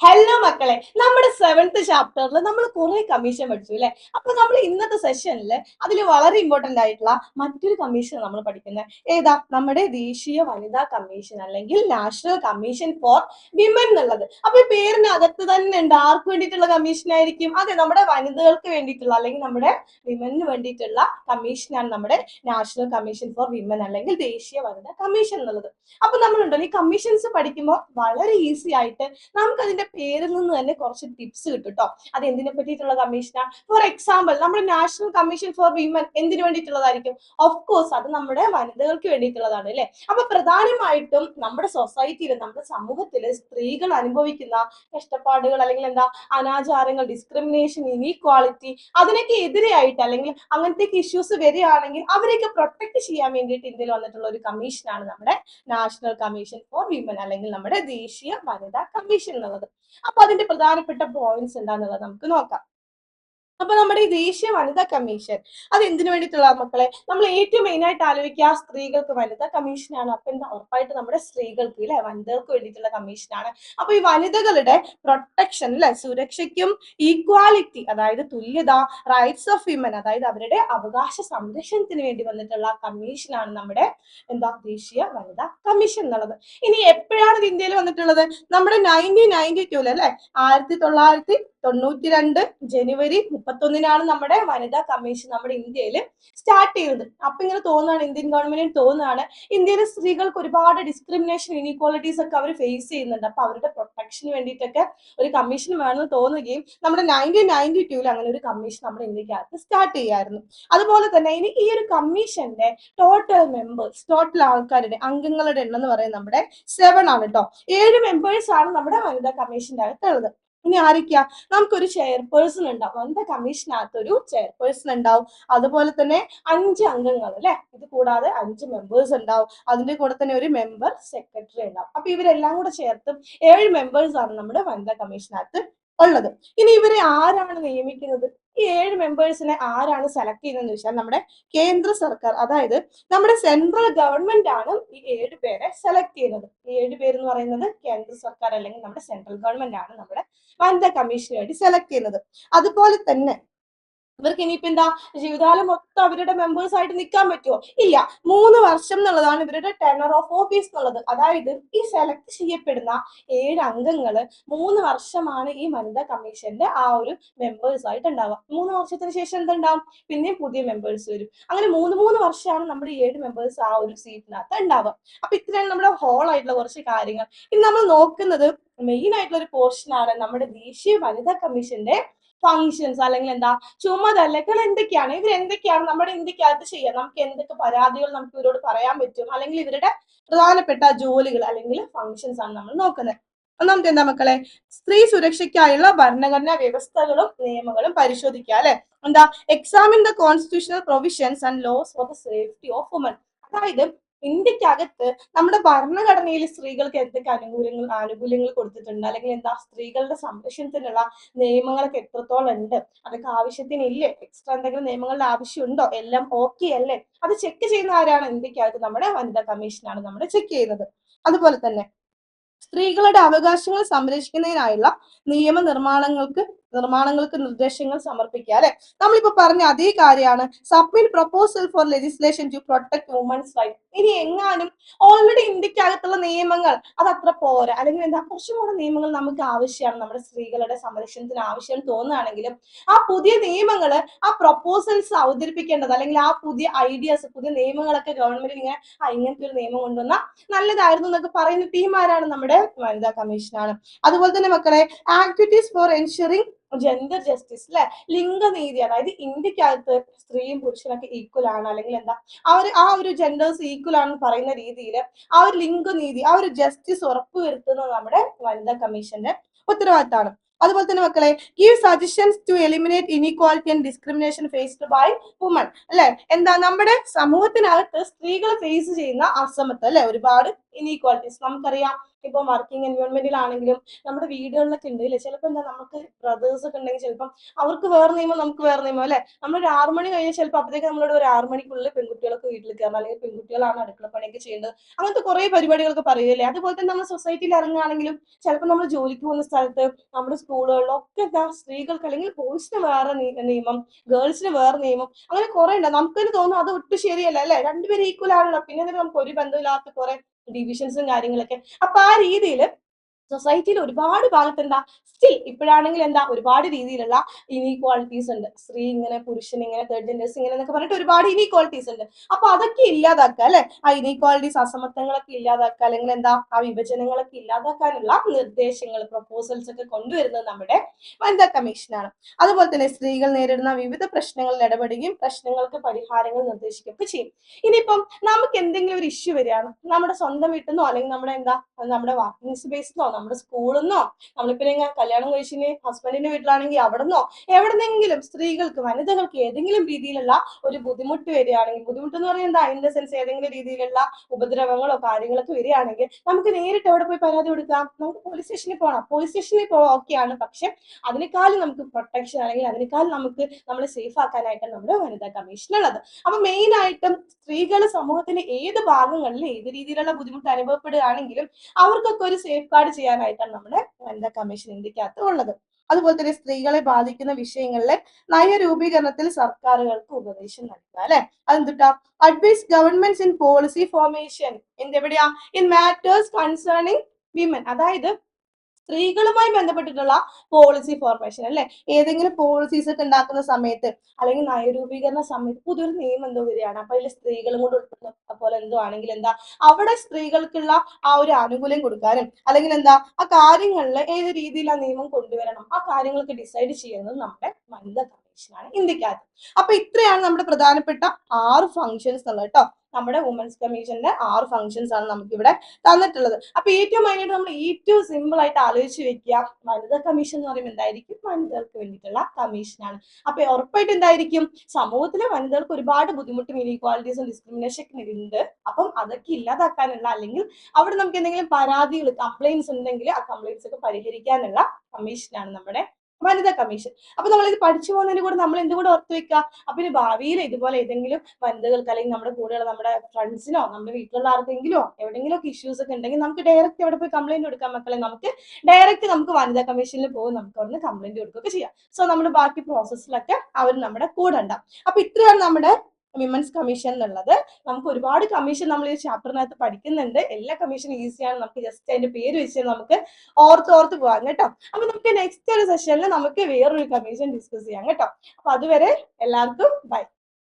Hello മക്കളെ നമ്മുടെ seventh ചാപ്റ്ററിൽ നമ്മൾ കുറെ കമ്മീഷൻ പഠിച്ചു അല്ലെ? അപ്പൊ നമ്മൾ ഇന്നത്തെ സെഷനിൽ അതിൽ വളരെ ഇമ്പോർട്ടന്റ് ആയിട്ടുള്ള മറ്റൊരു കമ്മീഷൻ നമ്മൾ പഠിക്കുന്നത് ഏതാ? നമ്മുടെ ദേശീയ വനിതാ കമ്മീഷൻ അല്ലെങ്കിൽ നാഷണൽ കമ്മീഷൻ ഫോർ വിമൻ എന്നുള്ളത്. അപ്പൊ ഈ പേരിനകത്ത് തന്നെ ഉണ്ട്. ആർക്ക് വേണ്ടിയിട്ടുള്ള കമ്മീഷൻ ആയിരിക്കും? അതെ നമ്മുടെ വനിതകൾക്ക് വേണ്ടിയിട്ടുള്ള അല്ലെങ്കിൽ നമ്മുടെ വിമന് വേണ്ടിയിട്ടുള്ള കമ്മീഷനാണ് നമ്മുടെ നാഷണൽ കമ്മീഷൻ ഫോർ വിമൻ അല്ലെങ്കിൽ ദേശീയ വനിതാ കമ്മീഷൻ എന്നുള്ളത്. അപ്പൊ നമ്മളുണ്ടല്ലോ ഈ കമ്മീഷൻസ് പഠിക്കുമ്പോൾ വളരെ ഈസി ആയിട്ട് നമുക്ക് അതിന്റെ പേരിൽ നിന്ന് തന്നെ കുറച്ച് ടിപ്സ് കിട്ടും കേട്ടോ അത് എന്തിനെ പറ്റിയിട്ടുള്ള കമ്മീഷനാണ് ഫോർ എക്സാമ്പിൾ നമ്മുടെ നാഷണൽ കമ്മീഷൻ ഫോർ വിമൻ എന്തിനു വേണ്ടിയിട്ടുള്ളതായിരിക്കും? ഓഫ് കോഴ്സ് അത് നമ്മുടെ വനിതകൾക്ക് വേണ്ടിയിട്ടുള്ളതാണ് അല്ലെ? അപ്പൊ പ്രധാനമായിട്ടും നമ്മുടെ സൊസൈറ്റിയിൽ നമ്മുടെ സമൂഹത്തിൽ സ്ത്രീകൾ അനുഭവിക്കുന്ന കഷ്ടപ്പാടുകൾ അല്ലെങ്കിൽ എന്താ അനാചാരങ്ങൾ ഡിസ്ക്രിമിനേഷൻ ഇനീക്വാളിറ്റി അതിനൊക്കെ എതിരെയായിട്ട് അല്ലെങ്കിൽ അങ്ങനത്തെ ഇഷ്യൂസ് വരികയാണെങ്കിൽ അവരെയൊക്കെ പ്രൊട്ടക്ട് ചെയ്യാൻ വേണ്ടിയിട്ട് ഇന്ത്യയിൽ വന്നിട്ടുള്ള ഒരു കമ്മീഷനാണ് നമ്മുടെ നാഷണൽ കമ്മീഷൻ ഫോർ വിമൻ അല്ലെങ്കിൽ നമ്മുടെ ദേശീയ വനിതാ കമ്മീഷൻ എന്നുള്ളത്. അപ്പൊ അതിന്റെ പ്രധാനപ്പെട്ട പോയിന്റ്സ് എന്താന്നുള്ളത് നമുക്ക് നോക്കാം. അപ്പൊ നമ്മുടെ ഈ ദേശീയ വനിതാ കമ്മീഷൻ അത് എന്തിനു വേണ്ടിയിട്ടുള്ള മക്കളെ? നമ്മൾ ഏറ്റവും മെയിൻ ആയിട്ട് ആലോചിക്കുക സ്ത്രീകൾക്ക് വനിതാ കമ്മീഷനാണ് അപ്പൊ എന്താ ഉറപ്പായിട്ട് നമ്മുടെ സ്ത്രീകൾക്ക് അല്ലെ വനിതകൾക്ക് വേണ്ടിയിട്ടുള്ള കമ്മീഷനാണ് അപ്പൊ ഈ വനിതകളുടെ പ്രൊട്ടക്ഷൻ അല്ലെ സുരക്ഷയ്ക്കും ഈക്വാലിറ്റി അതായത് തുല്യത റൈറ്റ്സ് ഓഫ് വിമൻ അതായത് അവരുടെ അവകാശ സംരക്ഷണത്തിന് വേണ്ടി വന്നിട്ടുള്ള കമ്മീഷനാണ് നമ്മുടെ എന്താ ദേശീയ വനിതാ കമ്മീഷൻ എന്നുള്ളത്. ഇനി എപ്പോഴാണ് ഇത് ഇന്ത്യയിൽ വന്നിട്ടുള്ളത്? നമ്മുടെ നയന്റീൻ നയന്റി ടൂൽ അല്ലെ ആയിരത്തി തൊള്ളായിരത്തി തൊണ്ണൂറ്റി രണ്ട് ജനുവരി മുപ്പത്തൊന്നിനാണ് നമ്മുടെ വനിതാ കമ്മീഷൻ നമ്മുടെ ഇന്ത്യയിൽ സ്റ്റാർട്ട് ചെയ്തത് അപ്പൊ ഇങ്ങനെ തോന്നുകയാണ് ഇന്ത്യൻ ഗവൺമെന്റിന് തോന്നുകയാണ് ഇന്ത്യയിലെ സ്ത്രീകൾക്ക് ഒരുപാട് ഡിസ്ക്രിമിനേഷൻ ഇനീക്വാളിറ്റീസ് ഒക്കെ അവർ ഫേസ് ചെയ്യുന്നുണ്ട്. അപ്പൊ അവരുടെ പ്രൊട്ടക്ഷന് വേണ്ടിയിട്ടൊക്കെ ഒരു കമ്മീഷൻ വേണമെന്ന് തോന്നുകയും നമ്മുടെ നയന്റീൻ നയന്റി ടൂവിൽ അങ്ങനെ ഒരു കമ്മീഷൻ നമ്മുടെ ഇന്ത്യക്കകത്ത് സ്റ്റാർട്ട് ചെയ്യായിരുന്നു. അതുപോലെ തന്നെ ഇനി ഈ ഒരു കമ്മീഷന്റെ ടോട്ടൽ മെമ്പേഴ്സ് ടോട്ടൽ ആൾക്കാരുടെ അംഗങ്ങളുടെ എണ്ണം എന്ന് പറയുന്നത് നമ്മുടെ സെവൻ ആണ് കേട്ടോ ഏഴ് മെമ്പേഴ്സ് ആണ് നമ്മുടെ വനിതാ കമ്മീഷന്റെ അകത്തുള്ളത്. ഇനി ആരൊക്കെയാ? നമുക്കൊരു ചെയർപേഴ്സൺ ഉണ്ടാവും. അതിന്റെ കമ്മീഷനകത്ത് ഒരു ചെയർപേഴ്സൺ ഉണ്ടാവും. അതുപോലെ തന്നെ അഞ്ച് അംഗങ്ങൾ അല്ലെ? ഇത് കൂടാതെ അഞ്ച് മെമ്പേഴ്സ് ഉണ്ടാവും. അതിന്റെ കൂടെ തന്നെ ഒരു മെമ്പർ സെക്രട്ടറി ഉണ്ടാവും. അപ്പൊ ഇവരെല്ലാം കൂടെ ചേർത്തും ഏഴ് മെമ്പേഴ്സ് ആണ് നമ്മുടെ വനിതാ കമ്മീഷനകത്ത് ഉള്ളത്. ഇനി ഇവരെ ആരാണ് നിയമിക്കുന്നത്? ഈ ഏഴ് മെമ്പേഴ്സിനെ ആരാണ് സെലക്ട് ചെയ്യുന്നതെന്ന് വെച്ചാൽ നമ്മുടെ കേന്ദ്ര സർക്കാർ. അതായത് നമ്മുടെ സെൻട്രൽ ഗവൺമെന്റ് ആണ് ഈ ഏഴ് പേരെ സെലക്ട് ചെയ്യുന്നത്. ഈ ഏഴ് പേര് എന്ന് പറയുന്നത് കേന്ദ്ര സർക്കാർ അല്ലെങ്കിൽ നമ്മുടെ സെൻട്രൽ ഗവൺമെന്റ് ആണ് നമ്മുടെ വനിതാ കമ്മീഷന് വേണ്ടി സെലക്ട് ചെയ്യുന്നത്. അതുപോലെ തന്നെ ഇവർക്ക് ഇനിയിപ്പോ എന്താ ജീവിതകാലം മൊത്തം അവരുടെ മെമ്പേഴ്സ് ആയിട്ട് നിൽക്കാൻ പറ്റുമോ ഇല്ല. മൂന്ന് വർഷം എന്നുള്ളതാണ് ഇവരുടെ ടെണർ ഓഫ് ഓഫീസ് എന്നുള്ളത്. അതായത് ഈ സെലക്ട് ചെയ്യപ്പെടുന്ന ഏഴ് അംഗങ്ങൾ മൂന്ന് വർഷമാണ് ഈ വനിതാ കമ്മീഷന്റെ ആ ഒരു മെമ്പേഴ്സ് ആയിട്ട് ഉണ്ടാവുക. മൂന്ന് വർഷത്തിന് ശേഷം എന്തുണ്ടാവും? പിന്നെയും പുതിയ മെമ്പേഴ്സ് വരും. അങ്ങനെ മൂന്ന് മൂന്ന് വർഷമാണ് നമ്മുടെ ഏഴ് മെമ്പേഴ്സ് ആ ഒരു സീറ്റിനകത്ത് ഉണ്ടാവുക. അപ്പൊ ഇത്രയാണ് നമ്മുടെ ഹോൾ ആയിട്ടുള്ള കുറച്ച് കാര്യങ്ങൾ. ഇനി നമ്മൾ നോക്കുന്നത് മെയിൻ ആയിട്ടുള്ള ഒരു പോർഷൻ ആണ് നമ്മുടെ ദേശീയ വനിതാ കമ്മീഷന്റെ ഫങ്ഷൻസ് അല്ലെങ്കിൽ എന്താ ചുമതലകൾ എന്തൊക്കെയാണ്? ഇവർ എന്തൊക്കെയാണ് നമ്മുടെ ഇന്ത്യക്കകത്ത് ചെയ്യുക? നമുക്ക് എന്തൊക്കെ പരാതികൾ നമുക്ക് ഇവരോട് പറയാൻ പറ്റും? അല്ലെങ്കിൽ ഇവരുടെ പ്രധാനപ്പെട്ട ജോലികൾ അല്ലെങ്കിൽ ഫങ്ഷൻസ് ആണ് നമ്മൾ നോക്കുന്നത്. ഒന്നാമത്തെ എന്താ മക്കളെ? സ്ത്രീ സുരക്ഷയ്ക്കായുള്ള ഭരണഘടനാ വ്യവസ്ഥകളും നിയമങ്ങളും പരിശോധിക്കുക അല്ലെ? എന്താ? Examine the constitutional provisions and laws for the safety of woman അതായത് ഇന്ത്യക്കകത്ത് നമ്മുടെ ഭരണഘടനയിൽ സ്ത്രീകൾക്ക് എന്തൊക്കെ അനുകൂല്യങ്ങൾ ആനുകൂല്യങ്ങൾ കൊടുത്തിട്ടുണ്ട്? അല്ലെങ്കിൽ എന്താ സ്ത്രീകളുടെ സംരക്ഷണത്തിനുള്ള നിയമങ്ങളൊക്കെ എത്രത്തോളം ഉണ്ട്? അതൊക്കെ ആവശ്യത്തിനില്ലേ? എക്സ്ട്രാ എന്തെങ്കിലും നിയമങ്ങളുടെ ആവശ്യമുണ്ടോ? എല്ലാം ഓക്കെ അല്ലേ? അത് ചെക്ക് ചെയ്യുന്ന ആരാണ്? ഇന്ത്യക്കകത്ത് നമ്മുടെ വനിതാ കമ്മീഷനാണ് നമ്മുടെ ചെക്ക് ചെയ്യുന്നത്. അതുപോലെ തന്നെ സ്ത്രീകളുടെ അവകാശങ്ങൾ സംരക്ഷിക്കുന്നതിനായുള്ള നിയമ നിർമ്മാണങ്ങൾക്ക് നിർദ്ദേശങ്ങൾ സമർപ്പിക്കുക അല്ലെ? നമ്മളിപ്പോ പറഞ്ഞ അതേ കാര്യമാണ്. Submit proposal for legislation to protect women's right ഇനി എങ്ങാനും ഓൾറെഡി ഇന്ത്യക്കകത്തുള്ള നിയമങ്ങൾ അത് അത്ര പോരാ. അല്ലെങ്കിൽ എന്താ കുറച്ചും കൂടെ നിയമങ്ങൾ നമുക്ക് ആവശ്യമാണ്. നമ്മുടെ സ്ത്രീകളുടെ സംരക്ഷണത്തിന് ആവശ്യം തോന്നുകയാണെങ്കിലും ആ പുതിയ നിയമങ്ങൾ ആ പ്രപ്പോസൽസ് അവതരിപ്പിക്കേണ്ടത് അല്ലെങ്കിൽ ആ പുതിയ ഐഡിയാസ് പുതിയ നിയമങ്ങളൊക്കെ ഗവൺമെന്റ് ഇങ്ങനെ ഇങ്ങനത്തെ ഒരു നിയമം കൊണ്ടുവന്ന നല്ലതായിരുന്നു എന്നൊക്കെ പറയുന്ന ടീം ആരാണ്? നമ്മുടെ വനിതാ കമ്മീഷനാണ്. അതുപോലെ തന്നെ മക്കളെ activities for ensuring gender justice അല്ലെ ലിംഗനീതി അതായത് ഇന്ത്യക്കകത്ത് സ്ത്രീയും പുരുഷനൊക്കെ ഈക്വൽ ആണ് അല്ലെങ്കിൽ എന്താ? ആ ഒരു ആ ഒരു ജെൻഡേഴ്സ് ഈക്വൽ ആണെന്ന് പറയുന്ന രീതിയിൽ ആ ഒരു ലിംഗനീതി ആ ഒരു ജസ്റ്റിസ് ഉറപ്പുവരുത്തുന്നത് നമ്മുടെ വനിതാ കമ്മീഷന്റെ ഉത്തരവാദിത്തമാണ്. അതുപോലെ തന്നെ മക്കളെ give suggestions to eliminate inequality and discrimination faced by woman അല്ലെ? എന്താ? നമ്മുടെ സമൂഹത്തിനകത്ത് സ്ത്രീകൾ ഫേസ് ചെയ്യുന്ന അസമത്വം അല്ലെ? ഒരുപാട് ഇനീക്വാലിറ്റീസ് നമുക്കറിയാം ഇപ്പൊ വർക്കിംഗ് എൻവയോൺമെന്റിലാണെങ്കിലും നമ്മുടെ വീടുകളിലൊക്കെ ഉണ്ട് അല്ലെ ചിലപ്പോൾ എന്താ? നമുക്ക് ബ്രദേഴ്സ് ഒക്കെ ഉണ്ടെങ്കിൽ ചിലപ്പം അവർക്ക് വേറെ നിയമം നമുക്ക് വേറെ നിയമം അല്ലെ? നമ്മൾ ആറ് മണി കഴിഞ്ഞാൽ ചിലപ്പോൾ അപ്പോഴത്തേക്ക് നമ്മളോട് ഒരു ആറ് മണിക്കുള്ളിൽ പെൺകുട്ടികളൊക്കെ വീട്ടിൽ കയറണം. അല്ലെങ്കിൽ പെൺകുട്ടികളാണ് അടുക്കള പണിയൊക്കെ ചെയ്യേണ്ടത്. അങ്ങനത്തെ കുറെ പരിപാടികളൊക്കെ പറയുമല്ലേ അതുപോലെ തന്നെ നമ്മൾ സൊസൈറ്റിയിൽ ഇറങ്ങുകയാണെങ്കിലും ചിലപ്പോൾ നമ്മൾ ജോലിക്ക് പോകുന്ന സ്ഥലത്ത് നമ്മുടെ സ്കൂളുകളിലൊക്കെ സ്ത്രീകൾക്ക് അല്ലെങ്കിൽ ബോയ്സിന് വേറെ നിയമം ഗേൾസിന് വേറെ നിയമം അങ്ങനെ കുറെ ഉണ്ട് നമുക്ക് തന്നെ തോന്നുന്നു അത് ഒട്ടും ശരിയല്ല അല്ലെ? രണ്ടുപേരും ഈക്വൽ ആണല്ലോ പിന്നെ നമുക്ക് ഒരു ബന്ധമില്ലാത്ത കുറെ ഡിവിഷൻസും കാര്യങ്ങളൊക്കെ. അപ്പൊ ആ രീതിയിൽ സൊസൈറ്റിയിൽ ഒരുപാട് ഭാഗത്ത് എന്താ സ്റ്റിൽ ഇപ്പോഴാണെങ്കിൽ എന്താ ഒരുപാട് രീതിയിലുള്ള ഇനീക്വാളിറ്റീസ് ഉണ്ട്. സ്ത്രീ ഇങ്ങനെ പുരുഷൻ ഇങ്ങനെ തേർഡ് ജെൻഡേഴ്സ് ഇങ്ങനെ എന്നൊക്കെ പറഞ്ഞിട്ട് ഒരുപാട് ഇനീക്വാളിറ്റീസ് ഉണ്ട്. അപ്പൊ അതൊക്കെ ഇല്ലാതാക്കുക അല്ലെ? ആ ഇനീക്വാളിറ്റീസ് അസമത്വങ്ങളൊക്കെ ഇല്ലാതാക്കുക അല്ലെങ്കിൽ എന്താ ആ വിഭജനങ്ങളൊക്കെ ഇല്ലാതാക്കാനുള്ള നിർദ്ദേശങ്ങൾ പ്രപ്പോസൽസ് ഒക്കെ കൊണ്ടുവരുന്നത് നമ്മുടെ വനിതാ കമ്മീഷനാണ് അതുപോലെ തന്നെ സ്ത്രീകൾ നേരിടുന്ന വിവിധ പ്രശ്നങ്ങളിൽ ഇടപെടുകയും പ്രശ്നങ്ങൾക്ക് പരിഹാരങ്ങൾ നിർദ്ദേശിക്കുകയൊക്കെ ചെയ്യും. ഇനിയിപ്പം നമുക്ക് എന്തെങ്കിലും ഒരു ഇഷ്യൂ വരികയാണ് നമ്മുടെ സ്വന്തം വീട്ടിൽ നിന്നോ അല്ലെങ്കിൽ നമ്മുടെ എന്താ നമ്മുടെ വർക്കിംഗ് സ്പേസിന്നോ നമ്മുടെ സ്കൂളിൽ നിന്നോ നമ്മളിപ്പോ കല്യാണം കഴിച്ചിന് ഹസ്ബൻഡിന്റെ വീട്ടിലാണെങ്കിൽ അവിടെ നിന്നോ എവിടെന്നെങ്കിലും സ്ത്രീകൾക്ക് വനിതകൾക്ക് ഏതെങ്കിലും രീതിയിലുള്ള ഒരു ബുദ്ധിമുട്ട് വരികയാണെങ്കിൽ ബുദ്ധിമുട്ട് എന്ന് പറയുന്നത് ഇൻ ദ സെൻസ് ഏതെങ്കിലും രീതിയിലുള്ള ഉപദ്രവങ്ങളോ കാര്യങ്ങളൊക്കെ വരികയാണെങ്കിൽ നമുക്ക് നേരിട്ട് എവിടെ പോയി പരാതി കൊടുക്കാം? നമുക്ക് പോലീസ് സ്റ്റേഷനിൽ പോകണം പോലീസ് സ്റ്റേഷനിൽ പോകാം ഓക്കെയാണ് പക്ഷെ അതിനേക്കാളും നമുക്ക് പ്രൊട്ടക്ഷൻ അല്ലെങ്കിൽ അതിനേക്കാളും നമുക്ക് നമ്മളെ സേഫ് ആക്കാനായിട്ട് നമ്മുടെ വനിതാ കമ്മീഷൻ ഉള്ളത്. അപ്പൊ മെയിൻ ആയിട്ടും സ്ത്രീകൾ സമൂഹത്തിന്റെ ഏത് ഭാഗങ്ങളിൽ ഏത് രീതിയിലുള്ള ബുദ്ധിമുട്ട് അനുഭവപ്പെടുകയാണെങ്കിലും അവർക്കൊക്കെ ഒരു സേഫ് ഗാർഡ് ചെയ്യാനായിട്ടാണ് നമ്മുടെ വനിതാ കമ്മീഷൻ ഇന്ത്യക്കകത്ത് ഉള്ളത്. അതുപോലെ തന്നെ സ്ത്രീകളെ ബാധിക്കുന്ന വിഷയങ്ങളിലെ നയരൂപീകരണത്തിൽ സർക്കാരുകൾക്ക് ഉപദേശം നൽകുക അല്ലെ? അതെന്തുട്ടാ? Advise governments in policy formation എന്തെവിടെയാ? In matters concerning women അതായത് സ്ത്രീകളുമായി ബന്ധപ്പെട്ടിട്ടുള്ള പോളിസി ഫോർമേഷൻ അല്ലെ? ഏതെങ്കിലും പോളിസീസ് ഒക്കെ ഉണ്ടാക്കുന്ന സമയത്ത് അല്ലെങ്കിൽ നയരൂപീകരണ സമയത്ത് പുതിയൊരു നിയമം എന്തോ വരികയാണ്. അപ്പൊ അതിൽ സ്ത്രീകളും കൂടെ ഉൾപ്പെടുന്ന പോലെ എന്തോ ആണെങ്കിൽ എന്താ അവിടെ സ്ത്രീകൾക്കുള്ള ആ ഒരു ആനുകൂല്യം കൊടുക്കാനും അല്ലെങ്കിൽ എന്താ ആ കാര്യങ്ങളിൽ ഏത് രീതിയിൽ ആ നിയമം കൊണ്ടുവരണം ആ കാര്യങ്ങളൊക്കെ ഡിസൈഡ് ചെയ്യുന്നത് നമ്മുടെ വനിതാ കമ്മീഷനാണ് ഇന്ത്യക്കകത്ത് അപ്പൊ ഇത്രയാണ് നമ്മുടെ പ്രധാനപ്പെട്ട ആറ് ഫങ്ഷൻസ് എന്നുള്ളത് കേട്ടോ നമ്മുടെ വുമൻസ് കമ്മീഷന്റെ ആറ് ഫംഗ്ഷൻസ് ആണ് നമുക്ക് ഇവിടെ തന്നിട്ടുള്ളത്. അപ്പൊ ഏറ്റവും മെയിനായിട്ട് നമ്മൾ ഏറ്റവും സിമ്പിൾ ആയിട്ട് ആലോചിച്ച് വെക്കുക വനിതാ കമ്മീഷൻ എന്ന് പറയുമ്പോൾ എന്തായിരിക്കും? വനിതകൾക്ക് വേണ്ടിയിട്ടുള്ള കമ്മീഷനാണ് അപ്പൊ ഉറപ്പായിട്ട് എന്തായിരിക്കും? സമൂഹത്തിലെ വനിതകൾക്ക് ഒരുപാട് ബുദ്ധിമുട്ടും ഇനീക്വാലിറ്റീസും ഡിസ്ക്രിമിനേഷൻ ഒക്കെ ഉണ്ട്. അപ്പം അതൊക്കെ ഇല്ലാതാക്കാനുള്ള അല്ലെങ്കിൽ അവിടെ നമുക്ക് എന്തെങ്കിലും പരാതികൾ കംപ്ലൈൻസ് ഉണ്ടെങ്കിൽ ആ കംപ്ലൈൻസ് ഒക്കെ പരിഹരിക്കാനുള്ള കമ്മീഷനാണ് നമ്മുടെ വനിതാ കമ്മീഷൻ. അപ്പൊ നമ്മൾ ഇത് പഠിച്ചു പോകുന്നതിന് കൂടെ നമ്മൾ എന്തുകൂടെ ഓർത്ത് വെക്കുക അപ്പൊ ഇനി ഭാവിയിൽ ഇതുപോലെ ഏതെങ്കിലും വനിതകൾക്ക് അല്ലെങ്കിൽ നമ്മുടെ കൂടെയുള്ള നമ്മുടെ ഫ്രണ്ട്സിനോ നമ്മുടെ വീട്ടിലുള്ള ആർക്കെങ്കിലോ എവിടെയെങ്കിലും ഒക്കെ ഇഷ്യൂസ് ഒക്കെ ഉണ്ടെങ്കിൽ നമുക്ക് ഡയറക്റ്റ് അവിടെ പോയി കംപ്ലൈന്റ് കൊടുക്കാം മക്കളെ? നമുക്ക് ഡയറക്റ്റ് നമുക്ക് വനിതാ കമ്മീഷനിൽ പോകും. നമുക്ക് അവിടുന്ന് കംപ്ലൈന്റ് കൊടുക്കുകയൊക്കെ ചെയ്യാം. സോ നമ്മുടെ ബാക്കി പ്രോസസ്സിലൊക്കെ അവർ നമ്മുടെ കൂടെ ഉണ്ടാവും. അപ്പൊ ഇത്രയാണ് നമ്മുടെ വിമൻസ് കമ്മീഷൻ എന്നുള്ളത്. നമുക്ക് ഒരുപാട് കമ്മീഷൻ നമ്മൾ ഈ ചാപ്റ്ററിനകത്ത് പഠിക്കുന്നുണ്ട്. എല്ലാ കമ്മീഷൻ ഈസിയാണ് നമുക്ക് ജസ്റ്റ് അതിന്റെ പേര് വെച്ച് നമുക്ക് ഓർത്ത് ഓർത്ത് പോകാം കേട്ടോ. അപ്പൊ നമുക്ക് നെക്സ്റ്റ് ഒരു സെഷനിൽ നമുക്ക് വേറൊരു കമ്മീഷൻ ഡിസ്കസ് ചെയ്യാം കേട്ടോ. അപ്പൊ അതുവരെ എല്ലാവർക്കും ബൈ